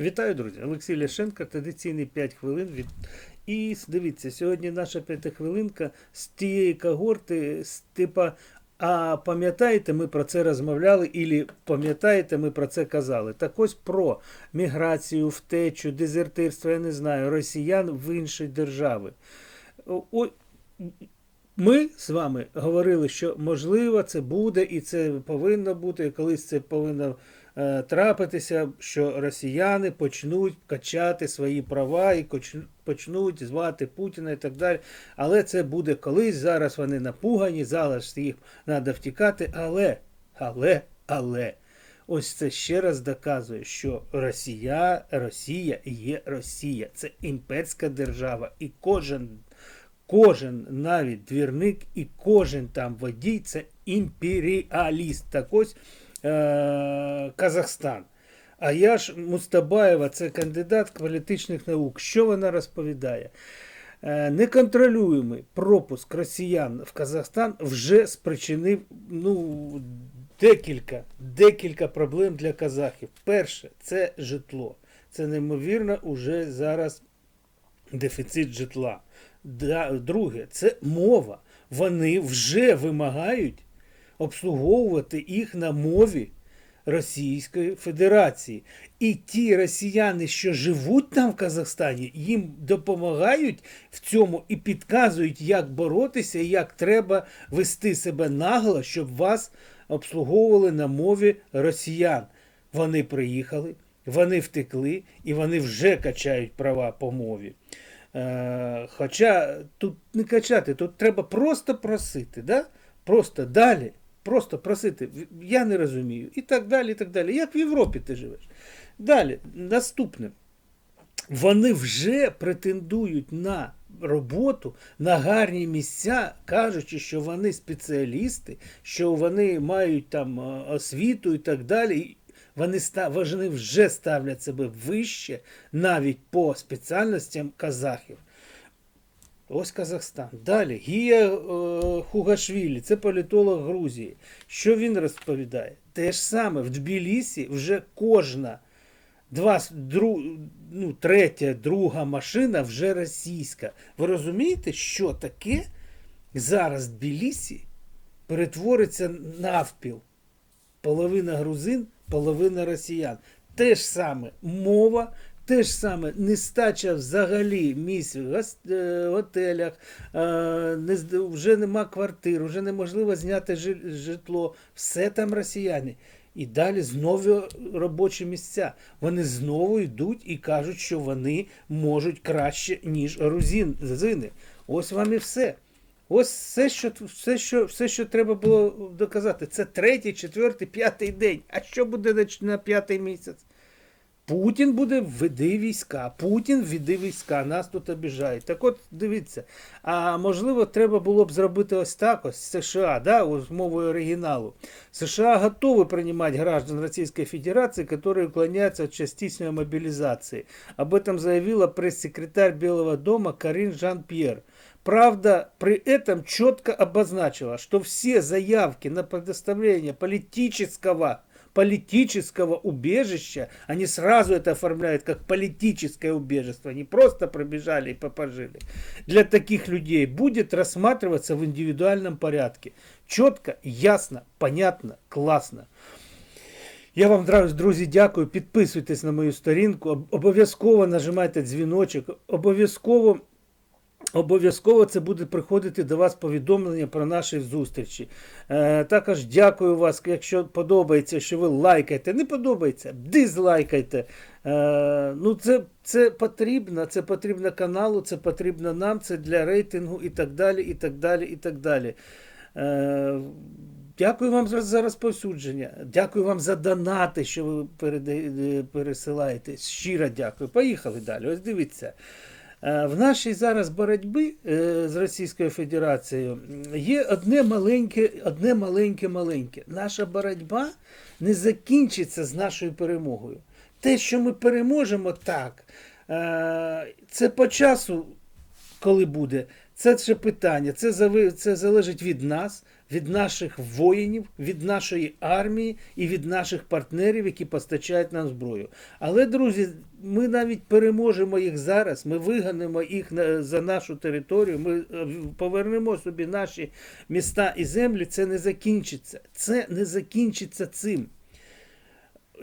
Вітаю, друзі! Олексій Ляшенко, традиційний 5 хвилин. Від... І дивіться, сьогодні наша п'ята хвилинка з тієї когорти, з типа, а пам'ятаєте, ми про це розмовляли, і пам'ятаєте, ми про це казали. Так ось про міграцію, втечу, дезертирство, я не знаю, росіян в інші держави. О- ми з вами говорили, що можливо це буде і це повинно бути, і колись це повинно трапитися, що росіяни почнуть качати свої права і почнуть звати Путіна і так далі. Але це буде колись. Зараз вони напугані, зараз їх треба втікати. Але, але, але. Ось це ще раз доказує, що Росія, Росія є Росія. Це імперська держава, і кожен кожен навіть двірник і кожен там водій це імперіаліст. Так ось е- Казахстан. А я ж Мустабаєва, це кандидат політичних наук. Що вона розповідає? Е, Неконтролюємий пропуск росіян в Казахстан вже спричинив ну, декілька, декілька проблем для казахів. Перше, це житло. Це неймовірно уже зараз дефіцит житла. Друге, це мова. Вони вже вимагають обслуговувати їх на мові Російської Федерації. І ті росіяни, що живуть там в Казахстані, їм допомагають в цьому і підказують, як боротися, як треба вести себе нагло, щоб вас обслуговували на мові росіян. Вони приїхали, вони втекли і вони вже качають права по мові. Е, хоча тут не качати, тут треба просто просити. Да? Просто далі, просто просити. Я не розумію. І так далі, і так далі. Як в Європі ти живеш? Далі, наступне. Вони вже претендують на роботу, на гарні місця, кажучи, що вони спеціалісти, що вони мають там освіту і так далі. Вони, вони вже ставлять себе вище навіть по спеціальностям казахів. Ось Казахстан. Далі Гія е, Хугашвілі, це політолог Грузії. Що він розповідає? Те ж саме в Тбілісі вже кожна два, дру, ну, третя, друга машина вже російська. Ви розумієте, що таке зараз в Тбілісі перетвориться навпіл? Половина грузин, половина росіян. Те ж саме мова, те ж саме нестача взагалі місць в е, готелях, е, вже нема квартир, вже неможливо зняти житло. Все там росіяни. І далі знову робочі місця. Вони знову йдуть і кажуть, що вони можуть краще, ніж грузини. Ось вам і все. Ось все, що, все, що, все, що треба було доказати. Це третій, четвертий, п'ятий день. А що буде на п'ятий місяць? Путін буде введи війська. Путін введи війська. Нас тут обіжають. Так от дивіться. А можливо, треба було б зробити ось так: ось США, да, ось мовою оригіналу. США готовы принимать граждан Российской Федерации, которые уклоняются от частичной мобилизации. Об этом заявила пресс-секретарь Белого дома Карин Жан-Пьер. Правда, при этом четко обозначила, что все заявки на предоставление политического политического убежища, они сразу это оформляют как политическое убежество, не просто пробежали и попожили. Для таких людей будет рассматриваться в индивидуальном порядке. Четко, ясно, понятно, классно. Я вам, дра- друзі, дякую. Підписуйтесь на мою сторінку. Об- Обов'язково нажимайте дзвіночок. Обов'язково. Обов'язково це буде приходити до вас повідомлення про наші зустрічі. Е, також дякую вас, якщо подобається, що ви лайкаєте. Не подобається, дизлайкайте. Е, ну, це, це потрібно, це потрібно каналу, це потрібно нам, це для рейтингу і так далі, і так далі, і так далі. Е, Дякую вам за, за розповсюдження. Дякую вам за донати, що ви пересилаєте. Щиро дякую. Поїхали далі. Ось дивіться. Е, В нашій зараз боротьбі е, з Російською Федерацією є одне маленьке, одне маленьке маленьке. Наша боротьба не закінчиться з нашою перемогою. Те, що ми переможемо, так. е, Це по часу коли буде, це ще питання. Це, це залежить від нас, від наших воїнів, від нашої армії і від наших партнерів, які постачають нам зброю. Але, друзі, ми навіть переможемо їх зараз. Ми виганемо їх за нашу територію. Ми е, повернемо собі наші міста і землі. Це не закінчиться. Це не закінчиться цим.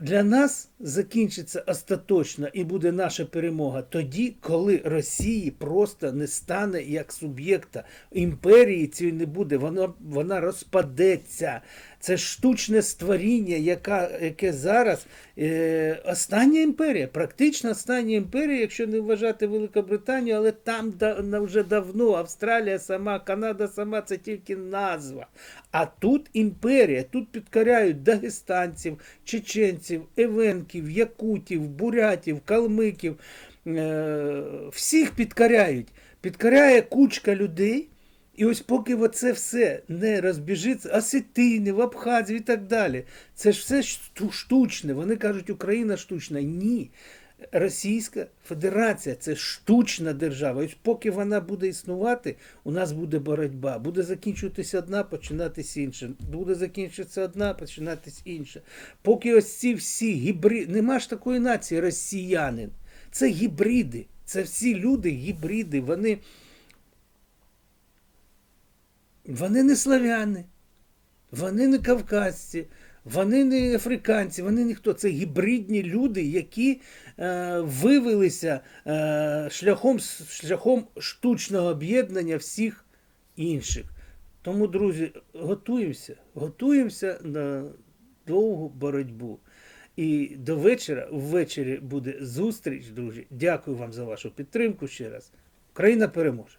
Для нас закінчиться остаточно і буде наша перемога тоді, коли Росії просто не стане як суб'єкта. Імперії цієї не буде, вона, вона розпадеться. Це штучне створіння, яка, яке зараз е, остання імперія, практично остання імперія, якщо не вважати Великобританію, але там да, вже давно Австралія сама, Канада сама це тільки назва. А тут імперія, тут підкоряють дагестанців, чеченців, евенків, якутів, бурятів, калмиків. Е, всіх підкоряють. Підкоряє кучка людей. І ось поки оце все не розбіжиться, осетинів, абхазів і так далі. Це ж все штучне. Вони кажуть, Україна штучна. Ні. Російська Федерація це штучна держава. Ось поки вона буде існувати, у нас буде боротьба. Буде закінчуватися одна, починатись інша. Буде закінчуватися одна, починатись інша. Поки ось ці всі гібриди. Нема ж такої нації росіянин. Це гібриди. Це всі люди гібриди. Вони. Вони не славяни, вони не кавказці, вони не африканці, вони ніхто. Це гібридні люди, які е, вивелися е, шляхом, шляхом штучного об'єднання всіх інших. Тому, друзі, готуємося, готуємося на довгу боротьбу. І до вечора, ввечері буде зустріч, друзі. Дякую вам за вашу підтримку ще раз. Україна переможе.